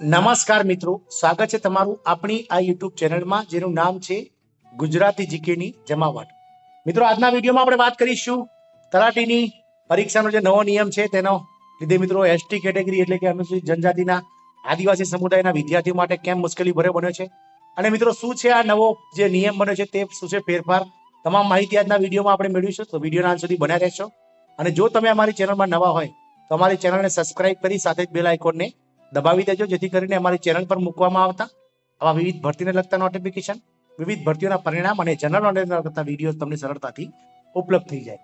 નમસ્કાર મિત્રો, સ્વાગત છે તમારું આપણી આ યુટ્યુબ ચેનલમાં, જેનું નામ છે ગુજરાતી જીકેની જમાવટ. મિત્રો, આજના વિડીયોમાં આપણે વાત કરીશું તલાટીની પરીક્ષાનો જે નવો નિયમ છે, તેનો લીધે મિત્રો એસટી કેટેગરી એટલે કે અનુસૂચિત જનજાતિના આદિવાસી સમુદાયના વિદ્યાર્થીઓ માટે કેમ મુશ્કેલી ભરે બન્યો છે? અને મિત્રો, શું છે આ નવો જે નિયમ બન્યો છે, તે શું છે ફેરફાર? તમામ માહિતી આજના વિડીયોમાં આપણે મેળવીશું, તો વિડીયોના અંત સુધી બન્યા રહેશો. અને જો તમે અમારી ચેનલમાં નવા હોય, તો અમારી ચેનલને સબસ્ક્રાઇબ કરી સાથે જ બેલ આઇકોનને દબાવી દેજો, જેથી કરીને અમારી ચેનલ પર મૂકવામાં આવતા આવા વિવિધ ભરતીને લગતા નોટિફિકેશન વિવિધ ભરતીઓના પરિણામ અને જનરલ નોલેજને લગતા વીડિયો તમને સરળતાથી ઉપલબ્ધ થઈ જાય.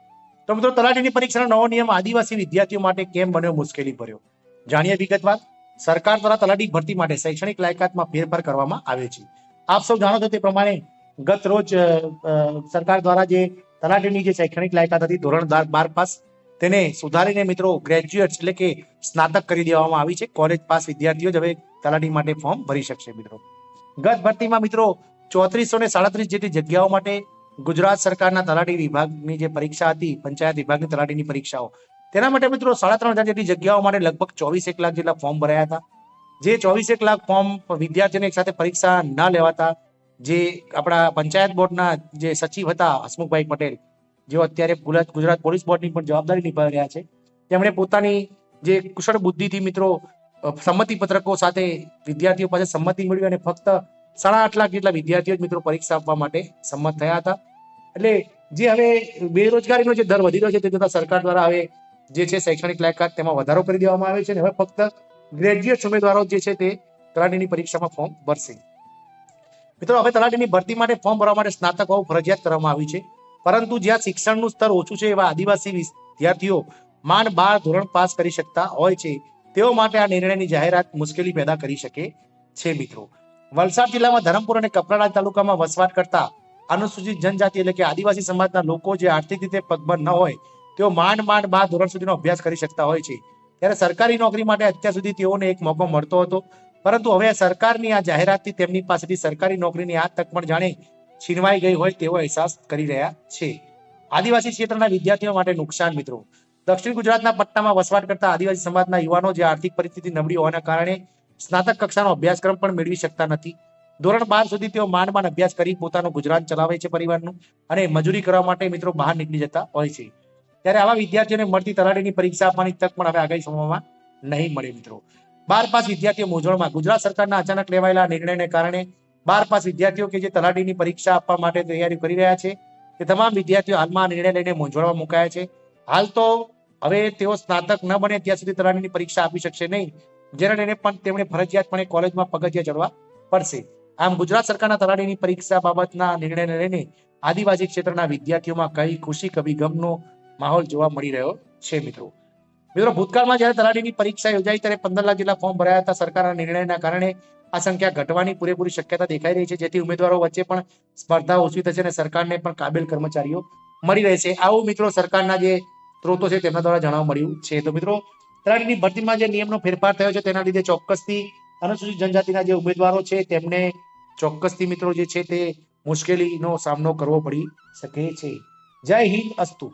તો મિત્રો, તલાટીની પરીક્ષાનો નવો નિયમ આદિવાસી વિદ્યાર્થીઓ માટે કેમ બન્યો, મુશ્કેલી ભર્યો? જાણીએ વિગતવાર, સરકાર દ્વારા તલાટી ભરતી માટે શૈક્ષણિક લાયકાતમાં ફેરફાર કરવામાં આવે છે. આપ સૌ જાણો છો તે પ્રમાણે ગત રોજ સરકાર દ્વારા જે તલાટીની જે શૈક્ષણિક લાયકાત હતી, ધોરણ બાર પાસ તેને સુધારીને મિત્રો ગ્રેજ્યુએટ એટલે કે સ્નાતક કરી દેવામાં આવી છે. કોલેજ પાસ વિદ્યાર્થીઓ જ હવે તલાટી માટે ફોર્મ ભરી શકશે મિત્રો. ગત ભરતીમાં મિત્રો ચોત્રીસો ને સાડત્રીસ જેટલી જગ્યાઓ માટે ગુજરાત સરકારના તલાટી વિભાગની જે પરીક્ષા હતી, પંચાયત વિભાગની તલાટીની પરીક્ષાઓ, તેના માટે મિત્રો સાડા ત્રણ હજાર જેટલી જગ્યાઓ માટે લગભગ ચોવીસ એક લાખ જેટલા ફોર્મ ભરાયા હતા. જે ચોવીસ એક લાખ ફોર્મ વિદ્યાર્થીઓને એક સાથે પરીક્ષા ન લેવાતા જે આપણા પંચાયત બોર્ડના જે સચિવ હતા હસમુખભાઈ પટેલ જેઓ અત્યારે ગુજરાત પોલીસ બોર્ડની પણ જવાબદારી નિભાવી રહ્યા છે. તેમણે પોતાની જે કુશળ બુદ્ધિથી મિત્રો સંમતિ પત્રકો સાથે વિદ્યાર્થીઓ પાસે સંમતિ મેળવી અને ફક્ત સાડા આઠ લાખ જેટલા વિદ્યાર્થીઓ જ મિત્રો પરીક્ષા આપવા માટે સંમત થયા હતા. એટલે જે હવે બેરોજગારીનો જે દર વધી રહ્યો છે, તે જોતા સરકાર દ્વારા હવે જે છે શૈક્ષણિક લાયકાત તેમાં વધારો કરી દેવામાં આવે છે અને હવે ફક્ત ગ્રેજ્યુએટ ઉમેદવારો જે છે તે તલાટીની પરીક્ષામાં ફોર્મ ભરશે. મિત્રો, હવે તલાટીની ભરતી માટે ફોર્મ ભરવા માટે સ્નાતક હોવું ફરજિયાત કરવામાં આવ્યું છે. પરંતુ જ્યાં શિક્ષણનું સ્તર ઓછું છે એવા આદિવાસી વિદ્યાર્થીઓ માંડ બાર ધોરણ પાસ કરી શકતા હોય છે, તેઓ માટે આ નિર્ણયની જાહેરાત મુશ્કેલી પેદા કરી શકે છે મિત્રો. વલસાડ જિલ્લામાં ધરમપુર અને કપરાડા તાલુકામાં વસવાટ કરતા અનુસૂચિત જનજાતિ એટલે કે આદિવાસી સમાજના લોકો જે આર્થિક રીતે પગભર ન હોય, તેઓ માંડ માંડ બાર ધોરણ સુધીનો અભ્યાસ કરી શકતા હોય છે. ત્યારે સરકારી નોકરી માટે અત્યાર સુધી તેઓને એક મોકો મળતો હતો. પરંતુ હવે સરકારની આ જાહેરાતથી તેમની પાસેથી સરકારી નોકરીની આ તક પણ જાણે છીનવાઈ ગઈ હોય તેવો અહેસાસ કરી રહ્યા છે. આદિવાસી ક્ષેત્રના વિદ્યાર્થીઓ માટે નુકસાન, મિત્રો. દક્ષિણ ગુજરાતના પટ્ટામાં વસવાટ કરતા આદિવાસી સમાજના યુવાનો જે આર્થિક પરિસ્થિતિ નબળી હોવાના કારણે સ્નાતક કક્ષાનો અભ્યાસક્રમ પણ મેળવી શકતા નથી. ધોરણ બાર સુધી તેઓ માંડ માંડ અભ્યાસ કરી પોતાનું ગુજરાન ચલાવે છે પરિવારનું અને મજૂરી કરવા માટે મિત્રો બહાર નીકળી જતા હોય છે. ત્યારે આવા વિદ્યાર્થીઓને મળતી તલાટીની પરીક્ષા આપવાની તક પણ હવે આગામી સમયમાં નહીં મળે, મિત્રો. બાર પાસ વિદ્યાર્થીઓ મૂંઝવણમાં ગુજરાત સરકારના અચાનક લેવાયેલા નિર્ણયને કારણે બાર પાસ વિદ્યાર્થીઓ કે જે તલાટીની પરીક્ષા આપવા માટે તૈયારી કરી રહ્યા છે, તે તમામ વિદ્યાર્થીઓ હાલમાં નિર્ણય લઈને મૂંઝવણમાં મુકાયા છે. હાલ તો હવે તેઓ સ્નાતક ન બને ત્યાં સુધી તલાટીની પરીક્ષા આપી શકશે નહીં, જેના લઈને પણ તેમણે ફરજિયાતપણે કોલેજમાં પગથિયા ચડવા પડશે. આમ ગુજરાત સરકારના તલાટીની પરીક્ષા બાબતના નિર્ણયને લઈને આદિવાસી ક્ષેત્રના વિદ્યાર્થીઓમાં કઈ ખુશી કભી ગમનો માહોલ જોવા મળી રહ્યો છે મિત્રો. મિત્રો, ભૂતકાળમાં જ્યારે તલાટીની પરીક્ષા યોજાઈ ત્યારે પંદર લાખ જેટલા ફોર્મ ભરાયા હતા સરકારના નિર્ણયના કારણે આ સંખ્યા ઘટવાની પૂરેપૂરી શક્યતા દેખાઈ રહી છે, જેથી ઉમેદવારો વચ્ચે પણ સ્પર્ધા ઓછી થશે અને સરકારને પણ કાબિલ કર્મચારીઓ મળી રહેશે. આવું મિત્રો, સરકારના જે સ્ત્રોતો છે તેમના દ્વારા જાણવા મળ્યું છે. તો મિત્રો, તલાટીની ભરતીમાં જે નિયમનો ફેરફાર થયો છે, તેના લીધે ચોક્કસથી અનુસૂચિત જનજાતિના જે ઉમેદવારો છે, તેમને ચોક્કસથી મિત્રો જે છે તે મુશ્કેલીનો સામનો કરવો પડી શકે છે. જય હિન્દ, અસ્તુ.